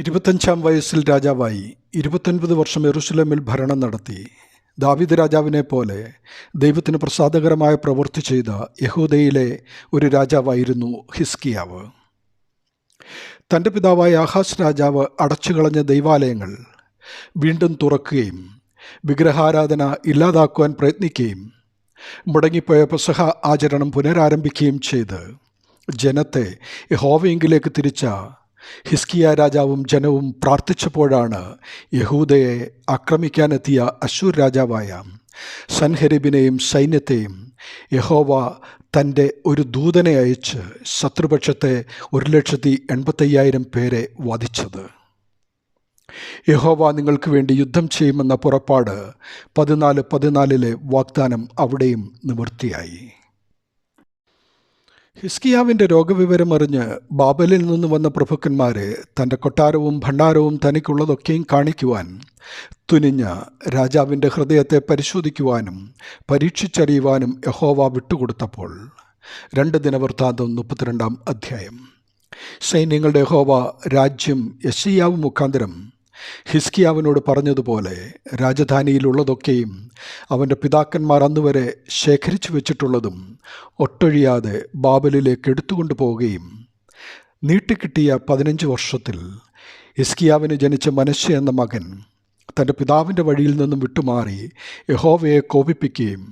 ഇരുപത്തഞ്ചാം വയസ്സിൽ രാജാവായി ഇരുപത്തൊൻപത് വർഷം എറുസലമിൽ ഭരണം നടത്തി. ദാവിദ് രാജാവിനെ പോലെ ദൈവത്തിന് പ്രസാദകരമായ പ്രവൃത്തി ചെയ്ത യഹൂദയിലെ ഒരു രാജാവായിരുന്നു ഹിസ്കിയാവ്. തന്റെ പിതാവായ ആഹാസ് രാജാവ് അടച്ചുകളഞ്ഞ ദൈവാലയങ്ങൾ വീണ്ടും തുറക്കുകയും വിഗ്രഹാരാധന ഇല്ലാതാക്കുവാൻ പ്രയത്നിക്കുകയും മുടങ്ങിപ്പോയ പ്രസഹ ആചരണം പുനരാരംഭിക്കുകയും ചെയ്ത് ജനത്തെ യഹോവയെങ്കിലേക്ക് തിരിച്ച ഹിസ്കിയ രാജാവും ജനവും പ്രാർത്ഥിച്ചപ്പോഴാണ് യഹൂദയെ ആക്രമിക്കാനെത്തിയ അശൂർ രാജാവായ സൻഹരിബിനെയും സൈന്യത്തെയും യഹോവ തന്റെ ഒരു ദൂതനെ അയച്ച് ശത്രുപക്ഷത്തെ ഒരു ലക്ഷത്തി എൺപത്തയ്യായിരം പേരെ വധിച്ചത്. യഹോവ നിങ്ങൾക്ക് വേണ്ടി യുദ്ധം ചെയ്യുമെന്ന പുറപ്പാട് പതിനാല് പതിനാലിലെ വാഗ്ദാനം അവിടെയും നിവൃത്തിയായി. ഹിസ്കിയാവിന്റെ രോഗവിവരം അറിഞ്ഞ് ബാബലിൽ നിന്ന് വന്ന പ്രഭുക്കന്മാരെ തന്റെ കൊട്ടാരവും ഭണ്ഡാരവും തനിക്കുള്ളതൊക്കെയും കാണിക്കുവാൻ തുനിഞ്ഞ രാജാവിന്റെ ഹൃദയത്തെ പരിശോധിക്കുവാനും പരീക്ഷിച്ചറിയുവാനും യഹോവ വിട്ടുകൊടുത്തപ്പോൾ രണ്ട് ദിനവൃത്താന്തം മുപ്പത്തിരണ്ടാം അധ്യായം. സൈന്യങ്ങളുടെ യഹോവ രാജ്യം യശിയാവ് മുഖാന്തരം ഹിസ്കിയാവിനോട് പറഞ്ഞതുപോലെ രാജധാനിയിലുള്ളതൊക്കെയും അവന്റെ പിതാക്കന്മാർ അന്നുവരെ ശേഖരിച്ചു വെച്ചിട്ടുള്ളതും ഒട്ടൊഴിയാതെ ബാബലിലേക്ക് എടുത്തുകൊണ്ടു പോവുകയും നീട്ടിക്കിട്ടിയ പതിനഞ്ച് വർഷത്തിൽ ഹിസ്കിയാവിന് ജനിച്ച മനുഷ്യ എന്ന മകൻ തന്റെ പിതാവിന്റെ വഴിയിൽ നിന്നും വിട്ടുമാറി യഹോവയെ കോപിപ്പിക്കുകയും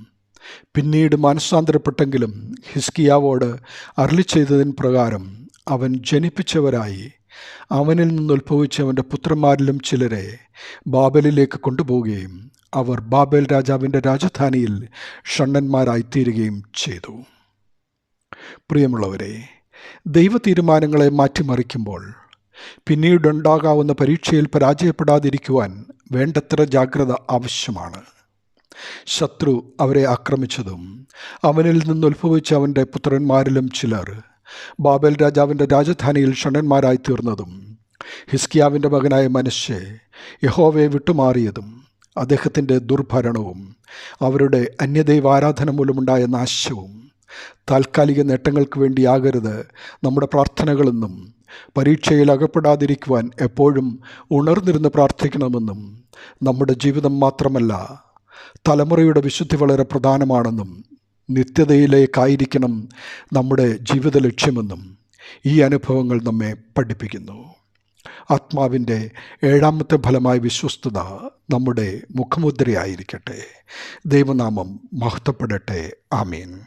പിന്നീട് മാനസാന്തരപ്പെട്ടെങ്കിലും ഹിസ്കിയാവോട് അരളി ചെയ്തതിന് പ്രകാരം അവൻ ജനിപ്പിച്ചവരായി അവനിൽ നിന്നുത്ഭവിച്ച അവന്റെ പുത്രന്മാരിലും ചിലരെ ബാബലിലേക്ക് കൊണ്ടുപോവുകയും അവർ ബാബേൽ രാജാവിന്റെ രാജധാനിയിൽ ഷണ്ണന്മാരായിത്തീരുകയും ചെയ്തു. പ്രിയമുള്ളവരെ ദൈവ തീരുമാനങ്ങളെ മാറ്റിമറിക്കുമ്പോൾ പിന്നീടുണ്ടാകാവുന്ന പരീക്ഷയിൽ പരാജയപ്പെടാതിരിക്കുവാൻ വേണ്ടത്ര ജാഗ്രത ആവശ്യമാണ്. ശത്രു അവരെ ആക്രമിച്ചതും അവനിൽ നിന്നുത്ഭവിച്ച അവന്റെ പുത്രന്മാരിലും ചിലർ ബാബേൽ രാജാവിന്റെ രാജധാനിയിൽ ഷണ്ണന്മാരായി തീർന്നതും ഹിസ്കിയാവിന്റെ മകനായ മനുഷ്യ യഹോവയെ വിട്ടുമാറിയതും അദ്ദേഹത്തിന്റെ ദുർഭരണവും അവരുടെ അന്യദൈവ ആരാധന മൂലമുണ്ടായ നാശവും താൽക്കാലിക നേട്ടങ്ങൾക്ക് വേണ്ടിയാകരുത് നമ്മുടെ പ്രാർത്ഥനകളെന്നും പരീക്ഷയിൽ അകപ്പെടാതിരിക്കുവാൻ എപ്പോഴും ഉണർന്നിരുന്ന് പ്രാർത്ഥിക്കണമെന്നും നമ്മുടെ ജീവിതം മാത്രമല്ല തലമുറയുടെ വിശുദ്ധി വളരെ പ്രധാനമാണെന്നും നിത്യതയിലേക്കായിരിക്കണം നമ്മുടെ ജീവിത ലക്ഷ്യമെന്നും ഈ അനുഭവങ്ങൾ നമ്മെ പഠിപ്പിക്കുന്നു. ആത്മാവിന്റെ ഏഴാമത്തെ ഫലമായ വിശ്വസ്തത നമ്മുടെ മുഖമുദ്രയായിരിക്കട്ടെ. ദൈവനാമം മഹത്വപ്പെടട്ടെ. ആമീൻ.